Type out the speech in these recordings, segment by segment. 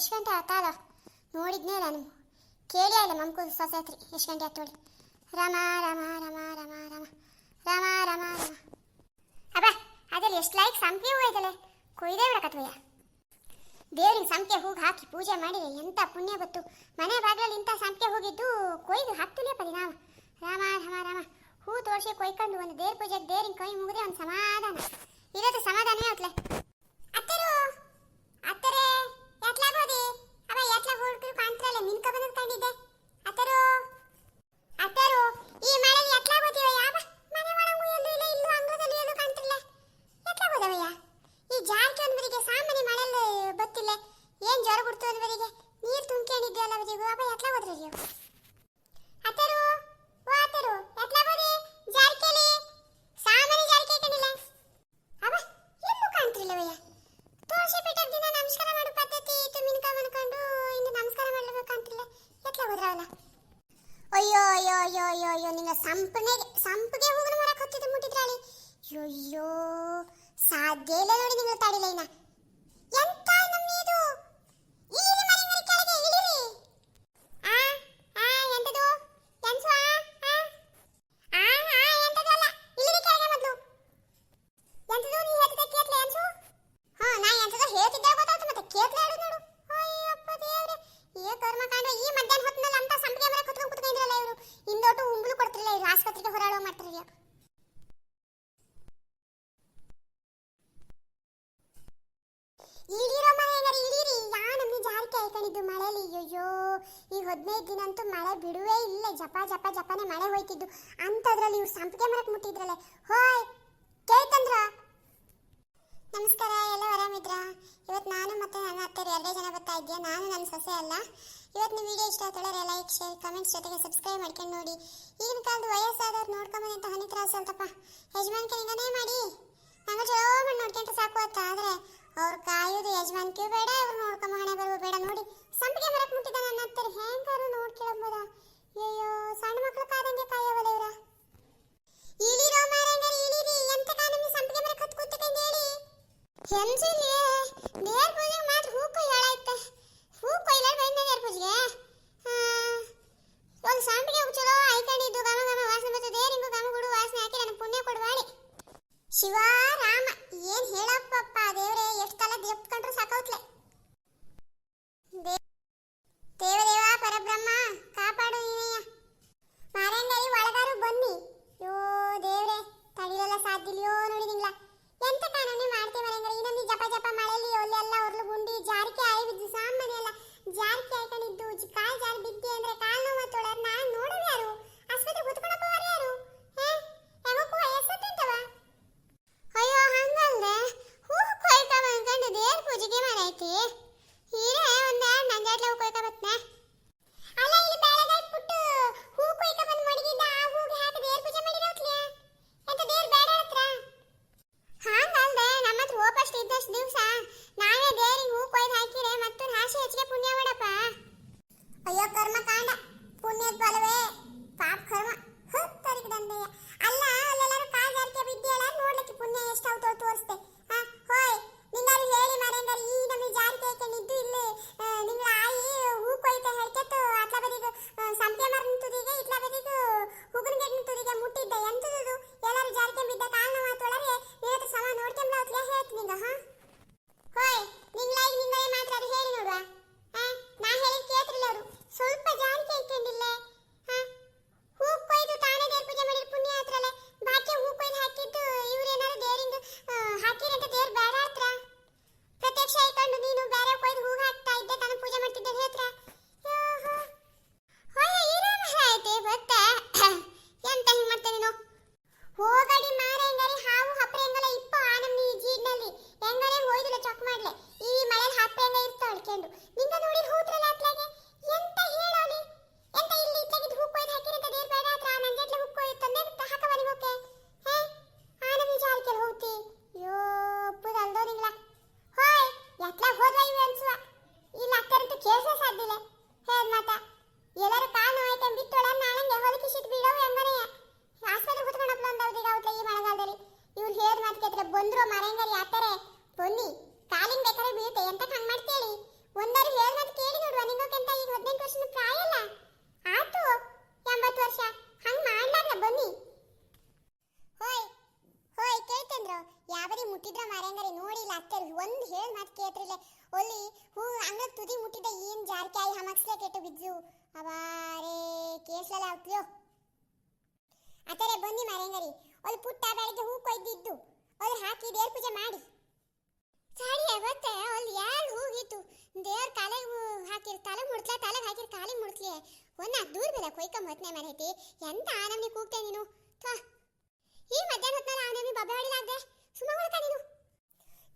ಎಷ್ಟು ಗಂಟೆ ಆತಾಲ ನೋಡಿದ್ನೇ ನಾನು. ಕೇಳಿ ಅಲ್ಲ ಮಮ್ಕು ಸೊಸೈತ್ರಿ ಎಷ್ಟು ಗಂಟೆ ಆತೋಳಿ ರಾಮ ರಾಮ ರಾಮ ರಾಮ ರಾಮ. ರಾಮ ರಾಮ ರಾಮ. ಅಬ್ಬ, ಅದ್ರಲ್ಲಿ ಎಷ್ಟು ಲೈಕ್ ಸಂಪಿ ಹೂ ಐತಲ್ಲ ಕೊಯ್ದೇ ಬಿಡಕತ್ವಯ್ಯ ದೇವ್ರಿಗೆ ಸಂಪಿಗೆ ಹೂಗೆ ಹಾಕಿ ಪೂಜೆ ಮಾಡಿ ಎಂಥ ಪುಣ್ಯ ಬತ್ತು ಮನೆ ಬಾಗಿಲಲ್ಲಿ ಇಂಥ ಸಂಪಿಗೆ ಹೋಗಿದ್ದು ಕೊಯ್ದು ಹತ್ತಲೇ ಪದಿ ನಾವು. ರಾಮ ರಾಮ ರಾಮ. ಹೂ ತೋರಿಸಿ ಕೊಯ್ಕೊಂಡು ಒಂದು ದೇವ್ರ ಪೂಜೆಗೆ ದೇವ್ರಿಗೆ ಕೈ ಮುಗಿದ್ರೆ ಒಂದು ಸಮಾಧಾನ. ಇರೋದು ಸಮಾಧಾನ ಆತ್ಲೆ ಅತ್ತರು, ಅತ್ತರೇ. ಎತ್ಲಾಗ ಹೋದಿ ಅವ ಎತ್ಲಾಗ ಹೋಗ್ರು ಕಾಣ್ತಿರಲ್ಲ ನಿನ್ಕ ಬಂದದ್ ಕಂಡಿದ್ದೆ ಅತರೋ ಅಲ್ಲ ಸಂಪನೆ ಸಂಪಿಗೆ ಹೂವಿನ ಮರಕ್ಕೆ ಹತ್ತಿದ ಮುಟ್ಟಿದ್ರಾಳಿ? ಅಯ್ಯೋ ಸಾಧ್ಯ ಇಲ್ಲ ನೋಡಿ ನಿನ್ನ ತಡಿಲೈನ ಮಾಡ್ತಿರ್ಯೋ ಇಳಿರೋ ಮನೆ ಏನಾರ ಇಳಿರಿ ಯಾ ನಮ್ಗೆ ಜಾರಿಕೆ ಆಯ್ಕೊಂಡಿದ್ದು ಮಳೆಯಲ್ಲಿ? ಅಯ್ಯೋ ಈಗ ಹದಿನೈದು ದಿನ ಅಂತೂ ಮಳೆ ಬಿಡುವೇ ಇಲ್ಲ. ಜಪ ಜಪ, ಜಪನೆ ಮಳೆ ಹೋಯ್ತಿದ್ದು. ಅಂಥದ್ರಲ್ಲಿ ಇವ್ರು ಸಂಪಿಗೆ ಮರಕ್ಕೆ ಮುಟ್ಟಿದ್ರಲ್ಲ. ಹೋಯ್, ಕೇಳ್ತಂದ್ರ? ನಮಸ್ಕಾರ ನೋಡಿದ್ರಾ ಇವತ್ತು ನಾನು ಮತ್ತೆ ನನ್ನ ಅತ್ತೆ ಎರಡೇ ಜನ ಬರ್ತಾ ಇದೆಯಾ ನಾನು ನನ್ನ ಸೊಸೆ ಅಲ್ಲ. ಇವತ್ತು ನೀವು ವಿಡಿಯೋ ಇಷ್ಟ ತೊಳರೆ ಲೈಕ್ ಶೇರ್ ಕಮೆಂಟ್ಸ್ ಜೊತೆಗೆ ಸಬ್ಸ್ಕ್ರೈಬ್ ಮಾಡ್ಕೊಂಡು ನೋಡಿ. ಈಗಿನ ಕಾಲದ ವಯಸ್ಸಾದವ್ರು ನೋಡ್ಕೊಂಬನಿ ಅಂತ ಹನಿ ತ್ರಾಸ ಅಲ್ತಪ್ಪ ಯಜಮಾನ್ಕನಿಗನೇ ಮಾಡಿ. ನಮ್ಮ ಜೋ ಮಾಡಿ ನೋಡ್ಕೊಂಡ್ರೆ ಸಾಕು ಅಂತ. ಆದರೆ ಅವ್ರು ಕಾಯೋದು ಯಜಮಾನ್ಕಿಯೂ ಬೇಡ, ಇವ್ರು ನೋಡ್ಕೊಂಬ ಹಣೆ ಬರುವ ಬೇಡ. ನೋಡಿ, ಸಂಪಿಗೆ ಬರಕ್ಕೆ ಮುಟ್ಟಿದ್ದ ನನ್ನ ಅತ್ತೆ ಹೆಂಗಾರು ನೋಡ್ಕೊಳಬೋದ. ಅಯ್ಯೋ ಸಣ್ಣ ಮಕ್ಕಳು ಕಾದಂಗೆ ಕಾಯೋವಲ್ಲ ಇವರ. ಇಳಿರೋ ಮಾರಂಗರಿ ಇಳಿರಿ. ಎಂತ ಕಾನಮಿ ಸಂಪಿಗೆ ಮರಕ್ಕೆ ಹತ್ಕೊತಕ್ಕೆ ಹೇಳಿ. ಹೆಂಜಿಲಿ ಅಯ್ಯೋ ಕರ್ಮಕಾಂಡ ಪುಣ್ಯದ ಫಲವೇ ಮುಟ್ಟಿದ್ರ ನೋಡಿ ನೋಡಿಲ್ಲ ಅತ್ತೆ ಒಂದ್ ಹೇಳ್ ಮಾತ್ ಕೇಳ್ತ್ರಿಲೆ. ಒಲಿ ಹೂ ಹಂಗ ತುದಿ ಮುಟ್ಟಿದ ಏನ್ ಜಾರ್ಕಾಯಿ ಹಮಕ್ಸ್ಲೆ ಕೆಟ್ಟು ಬಿದ್ದು ಅವಾರೇ ಕೇಸಲ ಅವ್ತ್ಲ್ಯೋ ಅತರೆ, ಬನ್ನಿ ಮಾರಂಗರಿ ಒಲ್ ಪುಟ್ಟ ಬೆಳಗ್ಗೆ ಹೂ ಕೊಯ್ದಿದ್ದು. ಒಲ್ ಹಾಕಿ ದೇವ್ರ ಪೂಜೆ ಮಾಡಿ. ಸಾಡಿ ಅವತ್ತೆ ಅಲ್ಲಿ ಯಾರು ಹೋಗಿತ್ತು ದೇವ್ರ ಕಾಲಿಗೆ ಹಾಕಿರ್, ತಲೆ ಮುಡ್ತ್ಲ, ತಲೆಗೆ ಹಾಕಿರ್, ಕಾಲಿಗೆ ಮುಡ್ತ್ಲಿ. ಒಂದ್ ನಾಲ್ಕು ದೂರ ಬೇಡ ಕೊಯ್ಕೊಂಡ್ ಹೊತ್ನೆ ಮರೈತಿ ಎಂತ ಆನಮ್ನಿ ಕೂಗ್ತೆ ನೀನು? ಈ ಮಧ್ಯಾಹ್ನ ಹೊತ್ನಲ್ಲಿ ಆನಮ್ನಿ ಬಬ್ಬೆ ಹೊಡಿಲಾಗ್ದೆ ಸುಮ್ಮ ಹೊಡ್ಕ ನೀನು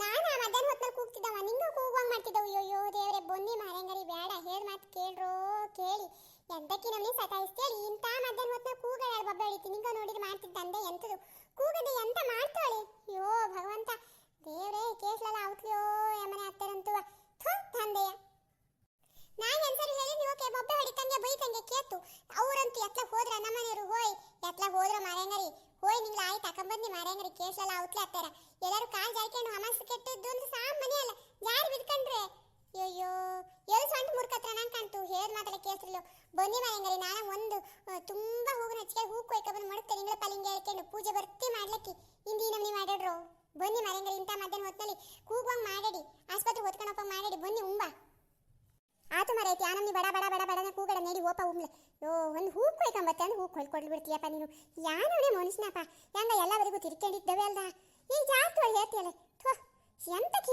ನಾನು ಆ ಮಧ್ಯಾಹ್ನ ಹೊತ್ತಲ್ಲಿ ಕೂಗ್ತಿದ್ದವ. ನಿಂಗ ಕೂಗುವಂಗ್ ಮಾಡ್ತಿದ್ದವು. ಅಯ್ಯೋ ದೇವ್ರೆ, ಬೊನ್ನಿ ಮಾರಂಗರಿ ಬೇಡ. ಹೇಳ್ ಮಾತು ಕೇಳ್ರೋ, ಕೇಳಿ. ಎಂತಕ್ಕೆ ನಮ್ನಿ ಸತಾಯಿಸ್ತೇಳಿ ಇಂಥ ಮಧ್ಯಾಹ್ನ ಹೊತ್ತಲ್ಲಿ ಕೂಗಳ ಬಬ್ಬೆ ಹೊಡಿತಿ. ನಿಂಗ ನೋಡಿದ್ರೆ ಮಾಡ್ತಿದ್ದಂದೆ ಎಂತದು ಕೂಗದೆ ಎಂತ ಮಾಡ್ತಾಳೆ ಅಯ್ಯೋ ಭಗವಂತ ದೇವ್ರೇ ಕೇಸ್ಲಲ್ಲ ಔತ್ಲಿಯೋ ಯಮನೆ ಅತ್ತರಂತುವ ಥು ತಂದೆಯ ನಾನು ಎಂತರು ಹೇಳಿ ನೀವು ಕೆ ಬೊಬ್ಬೆ ಹೊಡಿತಂಗೆ ಬೈತಂಗೆ ಕೇತು ಅವ್ರಂತೂ ಎತ್ಲ ಹೋದ್ರ ನಮ್ಮನೆಯವರು ಹೋಯ್ ಎತ್ಲ ಹೋದ್ರ ಮಾರೇಂಗರಿ ಹೋಯ್ ನಿಂಗ್ಲ ಆಯ್ತು ತಕೊಂಬಂದಿ ಮಾರೇಂಗರಿ ಔತ್ಲೆ ಎಲ್ಲರೂ ಕಾಲ್ ಜಾರ್ಕೊಂಡು ಹಮಸ್ ಕೆಟ್ಟದ್ದು ಒಂದು ಸಾಮಾನ್ಯ ಮನೆ ಅಲ್ಲ, ಜಾರಿ ಬಿದ್ಕಂಡ್ರೆ. ಅಯ್ಯೋ ಎಲ್ ಸೊಂಟ ಮುರ್ಕತ್ರ ನಾನು ಕಾಣ್ತು. ಹೇಳ್ ಮಾತಾಡ ಕೇಸ್ರಿಲು ಬನ್ನಿ ಮನೆಯಂಗರಿ ನಾನು ಒಂದು ತುಂಬಾ ಹೂವಿನ ಹಚ್ಚಿಗೆ ಹೂ ಕೊಯ್ಕ ಬಂದು ಮಡಕ್ತೆ ನಿಂಗಳ ಪಲಿಂಗ ಹೇಳ್ಕೊಂಡು ಪೂಜೆ ಬರ್ತಿ ಮಾಡ್ಲಕ್ಕಿ. ಇಂದಿ ನಮ್ಮನಿ ಮಾಡ್ಯಾಡ್ರು? ಬನ್ನಿ ಮನೆಯಂಗರಿ ಇಂಥ ಮಧ್ಯಾಹ್ನ ಹೊತ್ನಲ್ಲಿ ಕೂಗುವಂಗೆ ಮಾಡಡಿ ಆಸ್ಪತ್ರೆ ಹೊತ್ಕೊಂಡಪ್ಪ ಮಾಡಡಿ ಬನ್ನಿ ಉಂಬಾ. ಆತು ಮರೈತಿ ಆ ನಮ್ನಿ ಬಡ ಬಡ ಬಡ, ಬಡನ ಕೂಗಡ ನಡಿ, ಓಪ ಉಮ್ಲೆ ಯೋ ಒಂದು ಹೂ ಕೊಯ್ಕೊಂಬತ್ತೆ ಅಂದ್ರೆ ಹೂ ಕೊಯ್ಕೊಡ್ಲಿ ಬಿಡ್ತೀಯಪ್ಪ ನೀನು. ಯಾನವನೇ ಮನುಷ್ಯನಪ್ಪ. ಹೆಂಗ ಎಲ್ಲವರೆಗೂ ತಿರ್ಕೊಂಡಿದ್ದವೆ ಅಲ್ದ? ಈಗ ಜಾಸ್ತಿ ಒಳ್ಳೆ ಹೇಳ್ತೀಯಲ್ಲ. ಥೋ ಎಂತಕ್ಕೆ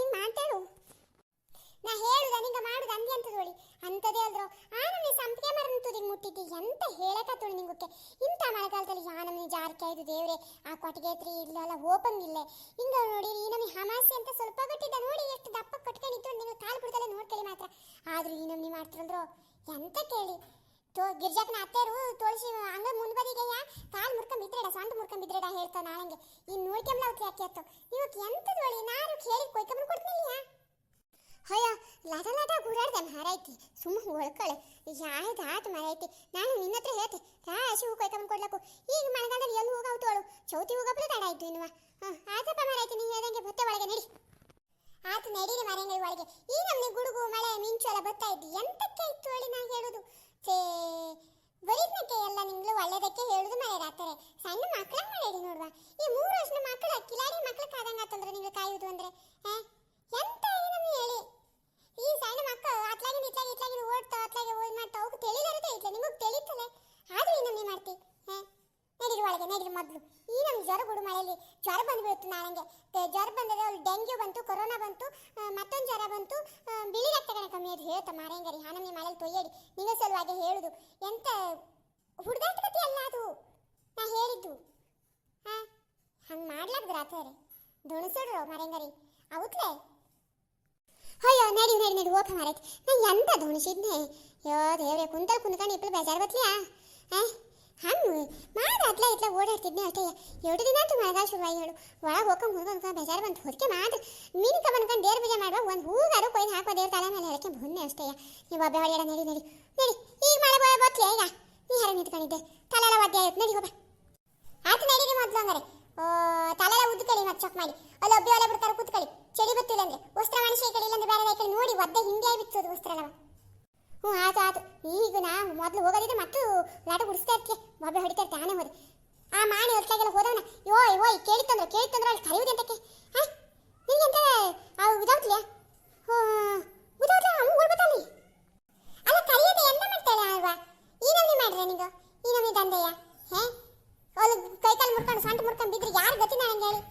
ನಾ ಹೇಳುದ, ನಿಂಗ ಮಾಡುದ ಅಂದಿ ಅಂತ ತೋಳಿ. ಅಂತದೇ ಅಲ್ದ್ರು. ಆ ನನಗೆ ಸಂಪಿಗೆ ಮರನ ತುದಿಗೆ ಮುಟ್ಟಿದ್ದಿ ಎಂತ ಹೇಳಕತ್ತೋಳಿ ನಿಂಗುಕ್ಕೆ ಇಂಥ ಮಳೆಗಾಲದಲ್ಲಿ ಯಾ ನಮಗೆ ಜಾರ್ಕೆ ಇದು ದೇವ್ರೆ? ಆ ಕೊಟ್ಟಿಗೆ ಐತ್ರಿ ಇಲ್ಲಲ್ಲ ಹೋಪಂಗಿಲ್ಲ ಹಿಂಗ ನೋಡಿ, ಈ ನಮ್ಮ ಹಮಾಸೆ ಅಂತ ಸ್ವಲ್ಪ ಕೊಟ್ಟಿದ್ದ ನೋಡಿ, ಎಷ್ಟು ದಪ್ಪ ಕಟ್ಕೊಂಡಿತ್ತು ನಿಂಗೆ ಕಾಲು ಬಿಡ್ದಲ್ಲ ನೋಡ್ಕೊಳ್ಳಿ ಮಾತ್ರ. ಆದ್ರೂ ಈ ನಮ್ನಿ ಮಾಡ್ತಿರಂದ್ರು? ಎಂತ ಕೇಳಿ? ತೋ ಗಿರ್ಜಾಕನ ಅತ್ತೆರು ತೋಳಿಸಿ, ಹಂಗ ಮುಂದ್ಬದಿಗೆಯ ಕಾಲ್ ಮುರ್ಕೊಂಡ್ ಬಿದ್ರೆಡ, ಸೊಂಟ ಮುರ್ಕೊಂಡ್ ಬಿದ್ರೆಡ ಹೇಳ್ತಾವ ನಾಳಂಗೆ. ಇನ್ ನೋಡ್ಕೊಂಬ್ಲ ಅವ್ರು ಯಾಕೆ ಅತ್ತು ಇವಕ್ಕೆ ಎಂತದೋಳಿ ನಾರು ಕೇಳಿ ಕೊಯ್ಕೊಂಡ್ ಕೊಡ್ತಿಲ್ಲ ಅಯ್ಯ, ಲಾಟ ಲಾಟ ಗುರಾಡ್ದೆ ಮಾರೈತಿ ಸುಮ್ಮ ಹೊಳ್ಕಳೆ. ಯಾಯ್ದು ಆತು ಮಾರೈತಿ ನಾನು ನಿನ್ನ ಹತ್ರ ಹೇಳ್ತೆ. ರಾಶಿ ಹೂ ಕೊಯ್ಕಂಬ್ ಕೊಡ್ಲಕ್ಕು? ಈಗ ಮಳೆಗಾಲದಲ್ಲಿ ಎಲ್ಲಿ ಹೋಗಾವ್ತೋಳು ಚೌತಿ ಹೋಗಪ್ಲೆ ತಡ ಆಯ್ತು ಇನ್ನುವ ಆತಪ್ಪ ಮಾರೈತಿ ನೀ ಹೇಳ್ದಂಗೆ ಬತ್ತೆ ಒಳಗೆ ನಡಿ. ಆತು ನಡೀರಿ ಮರಂಗೈ ಒಳಗೆ. ಈ ನಮ್ಮ ಗುಡುಗು, ಮಳೆ, ಮಿಂಚು ಎಲ್ಲ ಬರ್ತಾ ಇದ್ದು. ಎಂತಕ್ಕೆ ಇತ್ತು ಹೇಳಿ ನಾನು ಹೇಳುದು? ಛೇ ಬರೀದ್ನಕ್ಕೆ ಎಲ್ಲ ನಿಂಗ್ಳು ಒಳ್ಳೇದಕ್ಕೆ ಹೇಳುದು ಮಳೆದಾಗ್ತಾರೆ ಸಣ್ಣ ಮಕ್ಕಳ ಮಾಡೇಡಿ ನೋಡುವ. ಈ ಮೂರು ವರ್ಷದ ಮಕ್ಕಳು ಕಿಲಾಡಿ ಮಕ್ಕಳು ಕಾದಂಗ ಆತಂದ್ರೆ ನಿಮ್ಗೆ ಕಾಯುವುದು ಅಂದ್ರೆ. ಎಂತ ಏನನ್ನು ಹೇಳಿ. ಈ ಸಣ್ಣ ಮಕ್ಕಳು ಅತ್ಲಾಗಿಂದ ಇತ್ಲಾಗಿ ಇತ್ಲಾಗಿ ಓಡ್ತಾವ, ಅತ್ಲಾಗಿ ಓಡ್ ಮಾಡ್ತಾವ ಅವಕ್ಕೆ ತಿಳಿದಿರುತ್ತೆ ಇಟ್ಲ ನಿಮಗೆ ತಿಳಿತಲೆ ಆದ್ರೂ ನಮ್ನಿ ಮಾಡ್ತಿ. ನಡೀರಿ ಒಳಗೆ ನಡೀರಿ ಮೊದಲು. ಈ ನಮ್ಮ ಜ್ವರ ಗುಡು ಮಳೆಯಲ್ಲಿ ಜ್ವರ ಬಂದ್ಬಿಡ್ತು ನಾಳೆಗೆ. ಜ್ವರ ಬಂದರೆ ಅವ್ಳು ಡೆಂಗ್ಯೂ ಬಂತು, ಕೊರೋನಾ ಬಂತು ಮತ್ತೊಂದು ಜ್ವರ ಬಂತು ಬಿಳಿ ರಕ್ತಗಳ ಕಮ್ಮಿ ಅದು ಹೇಳ್ತ ಮಾರೇಂಗರಿ ಹಾ ನಿಮ್ಮ ಮಳೆಯಲ್ಲಿ ತೊಯ್ಯಡಿ. ನಿನ್ನ ಸಲುವಾಗಿ ಹೇಳುದು. ಎಂತ ಹುಡುಗಾಟ ಅಲ್ಲ ಅದು? ನಾ ಹೇಳಿದ್ದು. ಹಾ ಹಂಗೆ ಮಾಡ್ಲಾರ್ದು ರಾತ್ರಿ ದೊಣಸೋಡ್ರು ಮಾರೇಂಗರಿ ಅವತ್ಲೆ? ಅಯ್ಯೋ, ನಡಿ ನಡಿ ನಡಿ ಓಪ ಮಾರೈತಿ ನಾ ಎಂತ ದೋಣಿಸಿದ್ನೆ? ಯೋ ದೇವ್ರೆ, ಕುಂತಲ್ ಕುಂತ್ಕೊಂಡು ಇಪ್ಪಳು ಬೇಜಾರು ಬತ್ಲಿಯಾ ಆ? ಹಂಗೆ ಮಾಡ ಅತ್ಲ ಇತ್ಲ ಓಡಾಡ್ತಿದ್ನೆ ಅಷ್ಟೇ. ಎರಡು ದಿನ ಆಯ್ತು ಮಳೆಗಾಲ ಶುರುವಾಗಿ ಹೇಳು. ಒಳಗೆ ಹೋಗ್ಕೊಂಡು ಮುಳ್ಕೊಂಡು ಬೇಜಾರು ಬಂತು. ಹೊದಕ್ಕೆ ಮಾತ್ರ ಮೀನು ಕಬನ್ಕೊಂಡು ದೇವ್ರ ಪೂಜೆ ಮಾಡುವ. ಒಂದು ಹೂಗಾರು ಕೊಯ್ದು ಹಾಕೋ ದೇವ್ರ ತಲೆ ಮೇಲೆ. ಹೇಳಕ್ಕೆ ಬೊನ್ನೆ ಅಷ್ಟೇ. ನೀವು ಒಬ್ಬ ಹೊಡೆಯಡ ನಡಿ ನಡಿ. ನಡಿ ಈಗ ಮಳೆ ಬರೋ ಬತ್ಲಿ ಈಗ ನೀ. ಹರ ನಿಂತ್ಕೊಂಡಿದ್ದೆ. ತಲೆ ಎಲ್ಲ ಒದ್ದೆ ಆಯ್ತು. ನಡಿ ಹೋಗ ಆಯ್ತು ನಡೀರಿ ಮೊದಲು ಹಂಗಾರೆ. ಓ ತಲೆಲ್ಲ ಉದ್ಕಳಿ ಮತ್ತೆ ಚೊಕ್ ಮಾಡಿ. ಅಲ್ಲಿ ಒಬ್ಬಿ ಒಲೆ ಬಿಡ್ತಾರೆ, ಕೂತ್ಕೊಳ್ಳಿ. ಚಳಿ ಬತ್ತಿಲ್ಲ ಅಂದ್ರೆ. ವಸ್ತ್ರ ಮನುಷ್ಯ ಕಡೆ ಇಲ್ಲಂದ್ರೆ ಬೇರೆ ಕಡೆ ನೋಡಿ. ಒದ್ದೆ ಹಿಂದೆ ಬಿತ್ತೋದು ವಸ್ತ್ರ ಅಲ್ಲವ ಹ್ಞೂ ಆಯ್ತು ಆಯ್ತು. ನಾ ಮೊದಲು ಹೋಗೋದಿದ್ರೆ ಮತ್ತು ಲಾಟ ಗುಡಿಸ್ತಾ ಇರ್ತೀಯ? ಮೊಬೈಲ್ ಹೊಡಿತಾ ಇರ್ತೀಯ? ಆನೆ ಆ ಮಾಣಿ ಹೊತ್ತಾಗೆಲ್ಲ ಹೋದವನ? ಓಯ್ ಓಯ್, ಕೇಳಿತ್ತಂದ್ರೆ ಕೇಳಿತ್ತಂದ್ರೆ ಅಲ್ಲಿ ಕರೆಯುವುದು ಎಂತಕ್ಕೆ? ಹಾಂ ನಿನಗೆಂತ ಅವು ಉದಾವ್ತ್ಲಿಯಾ ಹ್ಞೂ ಉದಾವ್ತ್ಲ ಅಮ್ಮ ಓಡ್ಬತ್ತಲ್ಲಿ ಅಲ್ಲ? ಮಾಡ್ತಾಳೆ ಅಲ್ವಾ? ಈ ಮಾಡ್ರೆ ಈ ಹೇ ಮುರ್ಕೊಂಡು ಮುರ್ಕೊಂಡು ಯಾರು ಗತಿ ಹೇಳಿ.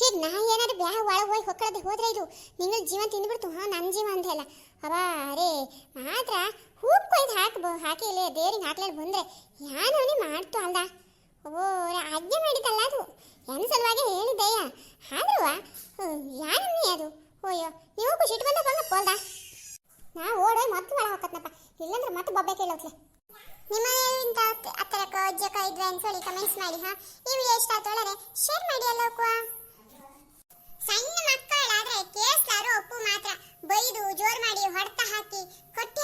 ಹೀಗೆ ನಾ ಏನಾದ್ರು ಬ್ಯಾ ಒಳಗೆ ಹೋಗಿ ಹೋದ್ರೆ ಇದು ನಿಂಗಳ ಜೀವನ ತಿಂದ್ಬಿಡ್ತು, ಹಾಂ ನನ್ನ ಜೀವ ಅಂತ ಇಲ್ಲ ಅವ ಅರೇ, ಮಾತ್ರ ಹೂಪ್ ಕೊಯ್ದು ಹಾಕ್ಬೋ ಹಾಕಿಲೇ ದೇವ್ರಿಗೆ ಹಾಕ್ಲಾರ್ದು ಬಂದ್ರೆ ಯಾನು ಅವನೇ ಮಾಡ್ತು ಅಲ್ದ? ಓ ಆಜ್ಞೆ ಮಾಡಿದ್ದಲ್ಲ ಅದು. ಏನು ಸಲುವಾಗಿ ಹೇಳಿದ್ದಯ್ಯ ಆದ್ರೂ ಯಾನು ಅದು? ಓಯ್ಯೋ ನೀವು ಖುಷಿ ಇಟ್ಕೊಂಡ ಬಂದ ಪೋಲ್ದ ನಾ ಓಡೋಯ್ ಮತ್ತೆ ಒಳ ಹೋಗತ್ನಪ್ಪ ಇಲ್ಲಂದ್ರೆ ಮತ್ತೆ ಬೊಬ್ಬೆ ಕೇಳೋತ್ಲೆ ನಿಮ್ಮ ಇಂಥ ಹತ್ತಿರಕ್ಕೋ ಅಜ್ಜಕ್ಕೋ ಇದ್ವಿ ಅನ್ಸೋಳಿ ಕಮೆಂಟ್ಸ್ ಮಾಡಿ, ಹಾ? ಈ ವಿಡಿಯೋ ಇಷ್ಟ ಆತೊಳರೆ ಶೇರ್ ಮಾಡಿ ಎಲ್ಲಕ್ಕೂ ಸಣ್ಣ ಮಕ್ಕಳಾದ್ರೆ ಕೇಸ್ಲಾರು ಒಪ್ಪು ಮಾತ್ರ. ಬೈದು ಜೋರ್ ಮಾಡಿ ಹೊಡೆತ ಹಾಕಿ ಕೊಟ್ಟಿ